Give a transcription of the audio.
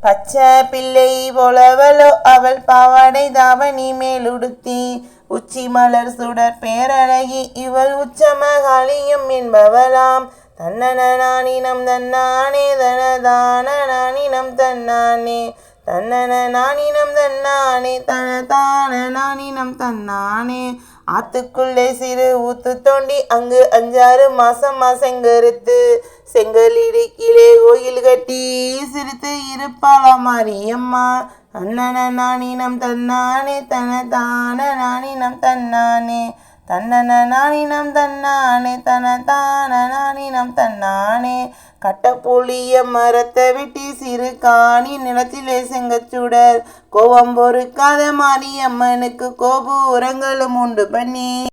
பச்சை பிள்ளை போலவளோ அவள் பாவாடை தாவணி மேலுடுத்தி உச்சி மலர் சுடர் பேரழகி இவள் உச்சமகாலியும் என்பவளாம். தன்னனானினம் தன்னானே தனதானினம் தன்னானே. தன்னனானினம் தன்னானே தனதானினம் தன்னானே. ஆத்துக்குள்ளே சிறு ஊத்து தோண்டி அங்கு அஞ்சாறு மாசமா செங்கருத்து கீழே கோயில் கட்டி சிரித்து இருப்பாளா மாரியம்மா அண்ணன நானினம் தன்னானே தனதான நானினம் தன்னானே. தன்னன நானினம் தன்னானே தனதான நானினம் தன்னானே. கட்டப்புளிய மரத்தை வெட்டி சிறு காணி நிலத்திலே செங்கச்சுடர் கோவம் பொறுக்காத மாரியம்மனுக்கு கோபுரங்களும் உண்டு பண்ணி.